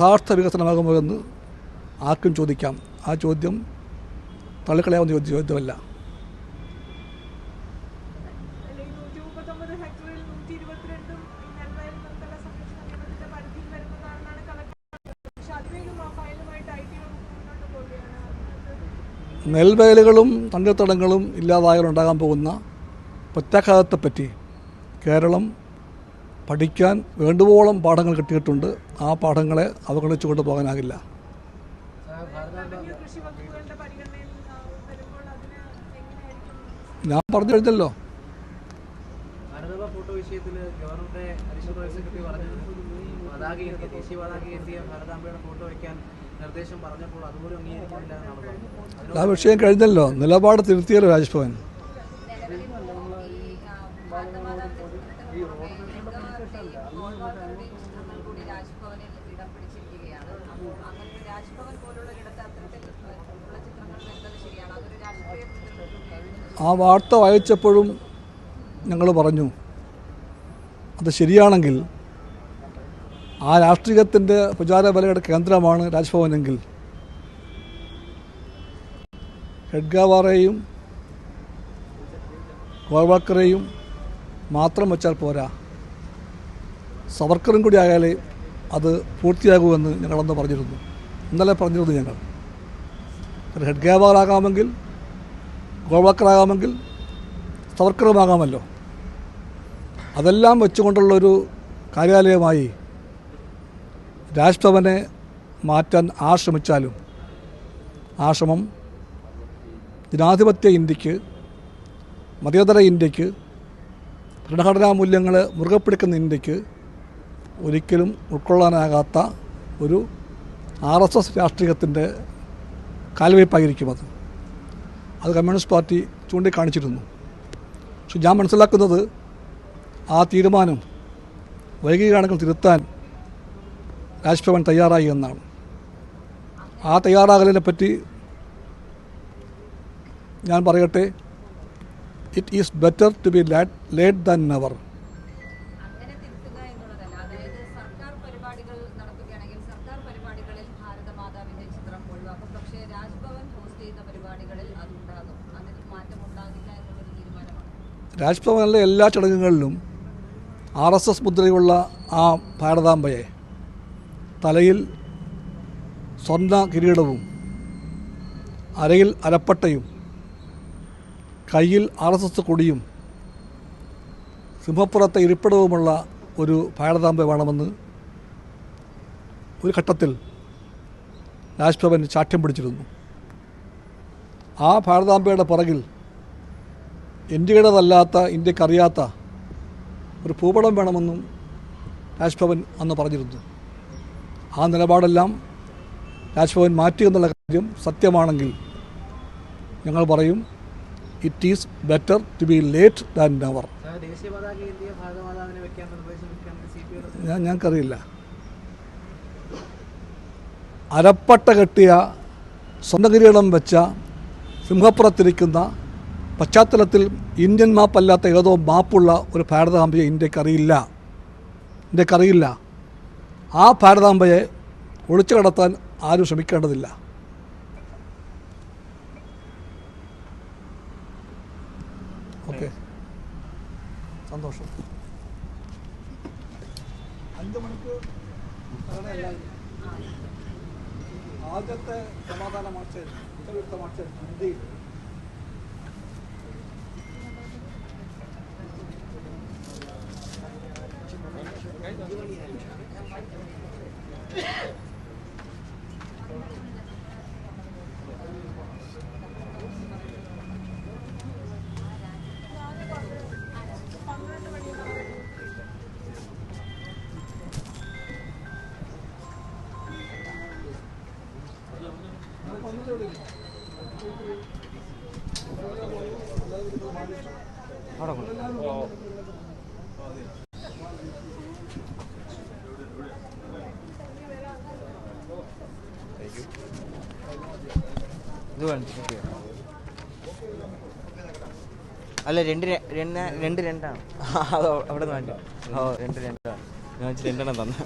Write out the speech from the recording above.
യഥാർത്ഥ വികസനമാകുമോ എന്ന് ആർക്കും ചോദിക്കാം. ആ ചോദ്യം തള്ളിക്കളയാവുന്ന ചോദ്യ- ചോദ്യമല്ല. നെൽവയലുകളും തണ്ണീർത്തടങ്ങളും ഇല്ലാതായാലുണ്ടാകാൻ പോകുന്ന പ്രത്യാഘാതത്തെപ്പറ്റി കേരളം പഠിക്കാൻ വേണ്ടുവോളം പാഠങ്ങൾ കിട്ടിയിട്ടുണ്ട്. ആ പാഠങ്ങളെ അവഗണിച്ചു കൊണ്ടുപോകാനാകില്ല ഞാൻ പറഞ്ഞു കഴിഞ്ഞല്ലോ. ആ വിഷയം കഴിഞ്ഞല്ലോ. നിലപാട് തിരുത്തിയല്ലോ രാജ്ഭവൻ. ചിത്രങ്ങൾ അതൊരു ആ വാർത്ത വായിച്ചപ്പോഴും ഞങ്ങൾ പറഞ്ഞു അത് ശരിയാണെങ്കിൽ ആ രാഷ്ട്രീയത്തിന്റെ പ്രചാര ബലയുടെ കേന്ദ്രമാണ് രാജ്ഭവനെങ്കിൽ. ഹെഡ്ഗാവാറേയും ഗോൾവാക്കറേയും മാത്രം വെച്ചാൽ പോരാ. സവർക്കറും കൂടി ആയാലേ അത് പൂർത്തിയാകുമെന്ന് ഞങ്ങളന്ന് പറഞ്ഞിരുന്നു. ഇന്നലെ പറഞ്ഞിരുന്നു ഞങ്ങൾ. ഹെഡ് ഗേവാറാകാമെങ്കിൽ ഗോൾവാക്കറാകാമെങ്കിൽ സവർക്കറുമാകാമല്ലോ. അതെല്ലാം വെച്ചുകൊണ്ടുള്ളൊരു കാര്യാലയമായി രാജ്ഭവനെ മാറ്റാൻ ആ ശ്രമിച്ചാലും ആ ശ്രമം ജനാധിപത്യ ഇന്ത്യയ്ക്ക് മതേതര ഇന്ത്യയ്ക്ക് ഭരണഘടനാ മൂല്യങ്ങൾ മുറുകെ പിടിക്കുന്ന ഇന്ത്യയ്ക്ക് ഒരിക്കലും ഉൾക്കൊള്ളാനാകാത്ത ഒരു ആർ എസ് എസ് രാഷ്ട്രീയത്തിന്റെ കാൽവയ്പായിരിക്കും അത്. അത് കമ്മ്യൂണിസ്റ്റ് പാർട്ടി ചൂണ്ടിക്കാണിച്ചിരുന്നു. പക്ഷെ ഞാൻ മനസ്സിലാക്കുന്നത് ആ തീരുമാനം വൈകിയാണെങ്കിൽ തിരുത്താൻ രാജ്ഭവൻ തയ്യാറായി എന്നാണ്. ആ തയ്യാറാകലിനെ പറ്റി ഞാൻ പറയട്ടെ it is better to be late late than never ചെയ്യുന്ന പരിപാടികളിൽ തീരുമാനമാണ്. രാജ്ഭവനിലെ എല്ലാ ചടങ്ങുകളിലും ആർ എസ് എസ് മുദ്രയുള്ള ആ ഭാരതാംബയെ തലയിൽ സ്വർണ കിരീടവും അരയിൽ അരപ്പട്ടയും കയ്യിൽ ആർ എസ് എസ് കൊടിയും സിംഹപ്പുറത്തെ ഇരിപ്പിടവുമുള്ള ഒരു ഭാരതാംബ വേണമെന്ന് ഒരു ഘട്ടത്തിൽ രാജ്ഭവൻ ചാഠ്യം പിടിച്ചിരുന്നു. ആ ഭാരതാംബയുടെ പുറകിൽ ഇന്ത്യയുടേതല്ലാത്ത ഇന്ത്യക്കറിയാത്ത ഒരു ഭൂപടം വേണമെന്നും രാജ്ഭവൻ അന്ന് പറഞ്ഞിരുന്നു. ആ നിലപാടെല്ലാം രാജ്ഭവൻ മാറ്റി എന്നുള്ള കാര്യം സത്യമാണെങ്കിൽ ഞങ്ങൾ പറയും it is better to be late than never ഞാൻ ഞങ്ങൾക്കറിയില്ല. അരപ്പട്ട കെട്ടിയ സ്വന്തകിരീടം വെച്ച സിംഹപ്പുറത്തിരിക്കുന്ന പശ്ചാത്തലത്തിൽ ഇന്ത്യൻ മാപ്പല്ലാത്ത ഏതോ മാപ്പുള്ള ഒരു ഭാരതാംബയെ ഇന്ത്യക്കറിയില്ല. ഇന്ത്യക്കറിയില്ല. ആ ഭാരതാംബയെ ഒളിച്ചു കടത്താൻ ആരും ശ്രമിക്കേണ്ടതില്ല. ഓക്കെ. സന്തോഷം. ആദ്യത്തെ സമാധാന മാർച്ച്. వ్యక్తులతో അല്ല രണ്ട് രണ്ട് രണ്ട് രണ്ടാണ്. അത് അവിടെ നിന്ന് വേണ്ട ഓ രണ്ട് രണ്ടാണ്. ഞാൻ രണ്ടെണ്ണം തന്നെ.